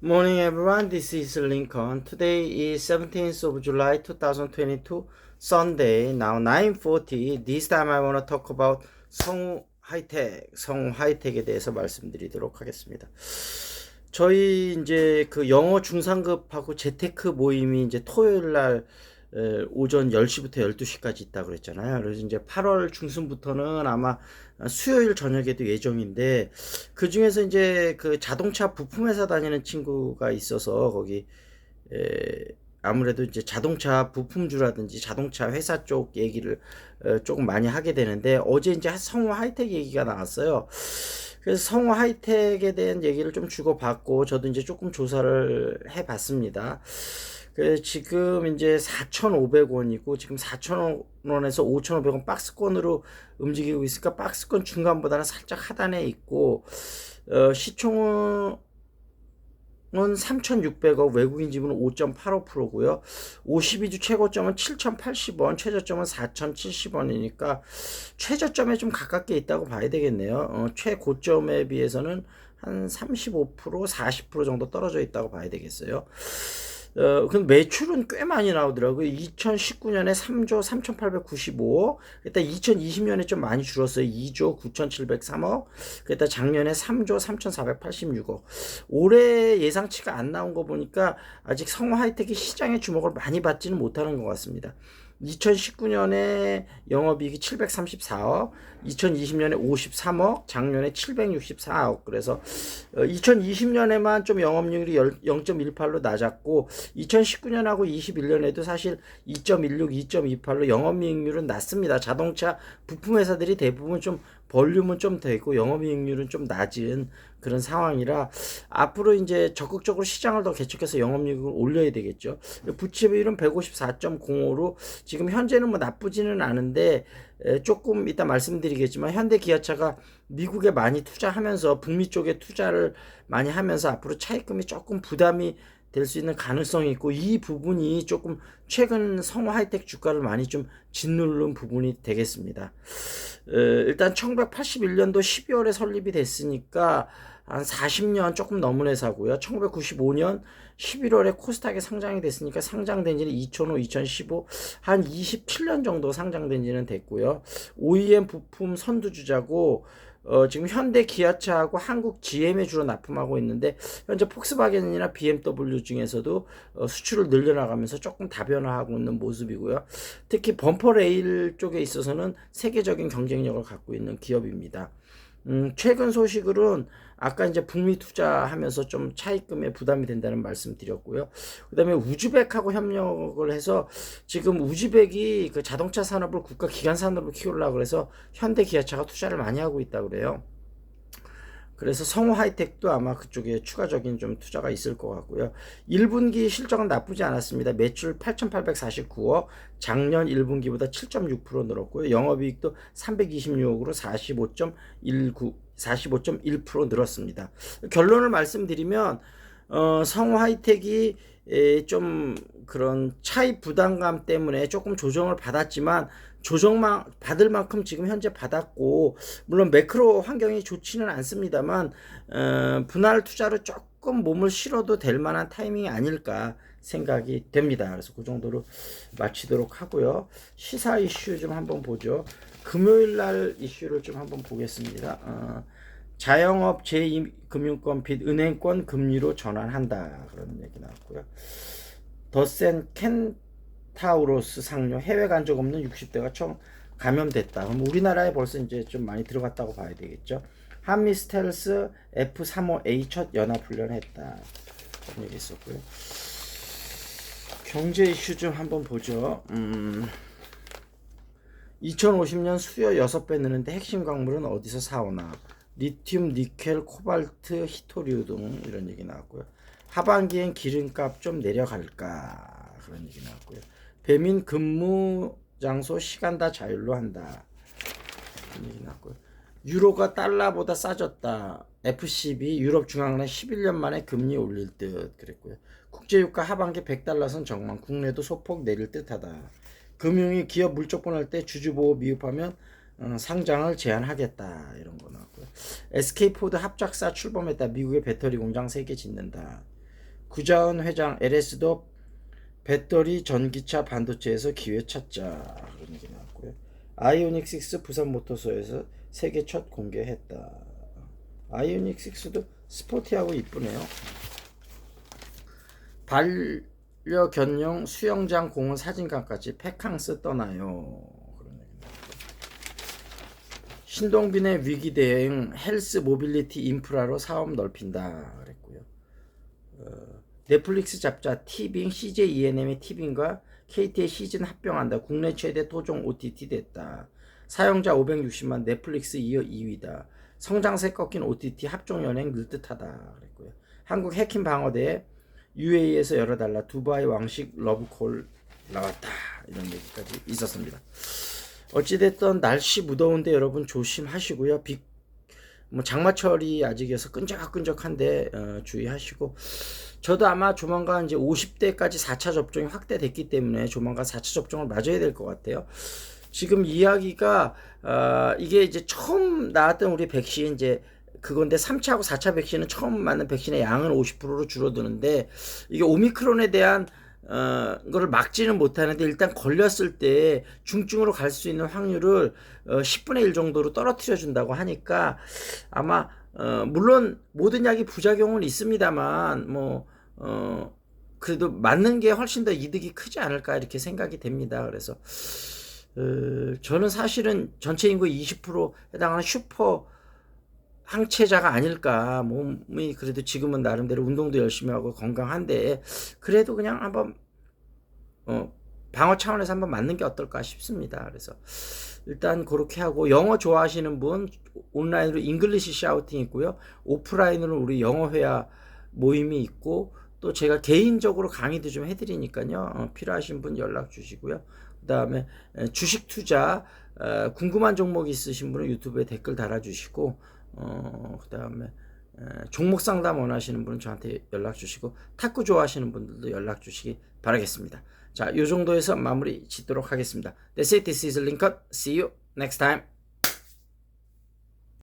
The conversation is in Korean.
Morning everyone, this is Lincoln. Today is 17th of July 2022, Sunday. Now 9:40. This time I want to talk about 성우 하이텍, 성우 하이텍에 대해서 말씀드리도록 하겠습니다. 저희 이제 그 영어 중상급하고 재테크 모임이 이제 토요일 날 에, 오전 10시부터 12시까지 있다 그랬잖아요. 그래서 이제 8월 중순부터는 아마 수요일 저녁에도 예정인데 그 중에서 이제 그 자동차 부품 회사 다니는 친구가 있어서 거기 에, 아무래도 이제 자동차 부품주라든지 자동차 회사 쪽 얘기를 어, 조금 많이 하게 되는데 어제 이제 성우 하이텍 얘기가 나왔어요. 그래서 성우 하이텍에 대한 얘기를 좀 주고받고 저도 이제 조금 조사를 해봤습니다. 그 지금 이제 4,500원이고 지금 4,000원에서 5,500원 박스권으로 움직이고 있으니까 박스권 중간보다는 살짝 하단에 있고 어, 시총은 3,600억, 외국인 지분은 5.85%고요. 52주 최고점은 7,080원, 최저점은 4,070원이니까 최저점에 좀 가깝게 있다고 봐야 되겠네요. 어, 최고점에 비해서는 한 35%, 40% 정도 떨어져 있다고 봐야 되겠어요. 어, 그 매출은 꽤 많이 나오더라고요. 2019년에 3조 3,895억, 그때 2020년에 좀 많이 줄었어요. 2조 9,703억, 그때 작년에 3조 3,486억. 올해 예상치가 안 나온 거 보니까 아직 성우 하이텍이 시장의 주목을 많이 받지는 못하는 것 같습니다. 2019년에 영업이익이 734억, 2020년에 53억, 작년에 764억. 그래서 2020년에만 좀 영업률이 0.18로 낮았고 2019년하고 21년에도 사실 2.16, 2.28로 영업이익률은 낮습니다. 자동차 부품 회사들이 대부분 좀 볼륨은 좀 되고 영업이익률은 좀 낮은 그런 상황이라 앞으로 이제 적극적으로 시장을 더 개척해서 영업이익을 올려야 되겠죠. 부채비율은 154.05로 지금 현재는 뭐 나쁘지는 않은데 조금 이따 말씀드리겠지만 현대 기아차가 미국에 많이 투자하면서 북미 쪽에 투자를 많이 하면서 앞으로 차입금이 조금 부담이 될 수 있는 가능성이 있고 이 부분이 조금 최근 성우 하이텍 주가를 많이 좀 짓누른 부분이 되겠습니다. 어, 일단 1981년도 12월에 설립이 됐으니까 한 40년 조금 넘은 회사고요. 1995년 11월에 코스닥에 상장이 됐으니까 상장된 지는 2005, 2015, 한 27년 정도 상장된 지는 됐고요. OEM 부품 선두주자고 어, 지금 현대 기아차하고 한국 GM에 주로 납품하고 있는데 현재 폭스바겐이나 BMW 중에서도 어, 수출을 늘려나가면서 조금 다변화하고 있는 모습이고요. 특히 범퍼 레일 쪽에 있어서는 세계적인 경쟁력을 갖고 있는 기업입니다. 음, 최근 소식으로는 아까 이제 북미 투자하면서 좀 차입금에 부담이 된다는 말씀 드렸고요. 그 다음에 우즈벡하고 협력을 해서 지금 우즈벡이 그 자동차 산업을 국가 기관 산업으로 키우려고 그래서 현대 기아차가 투자를 많이 하고 있다 그래요. 그래서 성우 하이텍도 아마 그쪽에 추가적인 좀 투자가 있을 것 같고요. 1분기 실적은 나쁘지 않았습니다. 매출 8,849억, 작년 1분기보다 7.6% 늘었고요. 영업이익도 326억으로 45.19, 45.1% 늘었습니다. 결론을 말씀드리면, 어, 성우 하이텍이 에, 좀 그런 차이 부담감 때문에 조금 조정을 받았지만 조정만 받을 만큼 지금 현재 받았고 물론 매크로 환경이 좋지는 않습니다만 어, 분할 투자로 조금 몸을 실어도 될 만한 타이밍이 아닐까 생각이 됩니다. 그래서 그 정도로 마치도록 하고요. 시사 이슈 좀 한번 보죠. 금요일 날 이슈를 좀 한번 보겠습니다. 어, 자영업 제2금융권 빚 은행권 금리로 전환한다 그런 얘기 나왔고요. 더센 켄 타우로스 상뇨 해외 간 적 없는 60대가 처음 감염됐다. 그럼 우리나라에 벌써 이제 좀 많이 들어갔다고 봐야 되겠죠. 한미 스텔스 F35A 첫 연합 훈련했다. 그런 얘기 있었고요. 경제 이슈 좀 한번 보죠. 음, 2050년 수요 6배 느는데 핵심 광물은 어디서 사오나? 리튬, 니켈, 코발트, 히토리우 등 이런 얘기 나왔고요. 하반기엔 기름값 좀 내려갈까 그런 얘기 나왔고요. 배민 근무 장소 시간 다 자율로 한다. 얘기. 유로가 달러보다 싸졌다. FCB 유럽 중앙은행 11년 만에 금리 올릴 듯 그랬고요. 국제유가 하반기 100달러 선 정만 국내도 소폭 내릴 듯하다. 금융위 기업 물적 보낼 때 주주 보호 미흡하면 어, 상장을 제한하겠다 이런 거 나왔고요. SK포드 합작사 출범했다. 미국의 배터리 공장 3개 짓는다. 구자은 회장 LS도 배터리 전기차 반도체에서 기회 찾자 그런 얘기 나왔고요. 아이오닉 6 부산 모터소에서 세계 첫 공개했다. 아이오닉 6도 스포티하고 이쁘네요. 반려견용 수영장 공원 사진관까지 패캉스 떠나요. 신동빈의 위기 대응 헬스 모빌리티 인프라로 사업 넓힌다 그랬고요. 어, 넷플릭스 잡자 티빙 CJ ENM의 티빙과 KT의 시즌 합병한다. 국내 최대 토종 OTT 됐다. 사용자 560만 넷플릭스 이어 2위다. 성장세 꺾인 OTT 합종 연행 늘 듯하다 그랬고요. 한국 해킹 방어대에 UAE에서 열어달라 두바이 왕식 러브콜 나왔다 이런 얘기까지 있었습니다. 어찌됐든 날씨 무더운데 여러분 조심하시고요. 비, 뭐 장마철이 아직이어서 끈적끈적한데 어, 주의하시고 저도 아마 조만간 이제 50대까지 4차 접종이 확대됐기 때문에 조만간 4차 접종을 맞아야 될 것 같아요. 지금 이야기가 어, 이게 이제 처음 나왔던 우리 백신 이제 그건데 3차하고 4차 백신은 처음 맞는 백신의 양은 50%로 줄어드는데 이게 오미크론에 대한 어, 거를 막지는 못하는데 일단 걸렸을 때 중증으로 갈 수 있는 확률을 어, 10분의 1 정도로 떨어뜨려 준다고 하니까 아마 어, 물론 모든 약이 부작용은 있습니다만 뭐 어, 그래도 맞는 게 훨씬 더 이득이 크지 않을까 이렇게 생각이 됩니다. 그래서 어, 저는 사실은 전체 인구의 20% 해당하는 슈퍼 항체자가 아닐까 몸이 그래도 지금은 나름대로 운동도 열심히 하고 건강한데 그래도 그냥 한번 어, 방어 차원에서 한번 맞는 게 어떨까 싶습니다. 그래서 일단 그렇게 하고 영어 좋아하시는 분 온라인으로 잉글리시 샤우팅 있고요. 오프라인으로 우리 영어 회화 모임이 있고 또 제가 개인적으로 강의도 좀 해드리니까요. 어, 필요하신 분 연락 주시고요. 그 다음에 주식 투자 어, 궁금한 종목 있으신 분은 유튜브에 댓글 달아주시고 어, 그 다음에 에, 종목 상담 원하시는 분은 저한테 연락 주시고 탁구 좋아하시는 분들도 연락 주시기 바라겠습니다. 자, 요 정도에서 마무리 짓도록 하겠습니다. That's it. This is Lincoln. See you next time.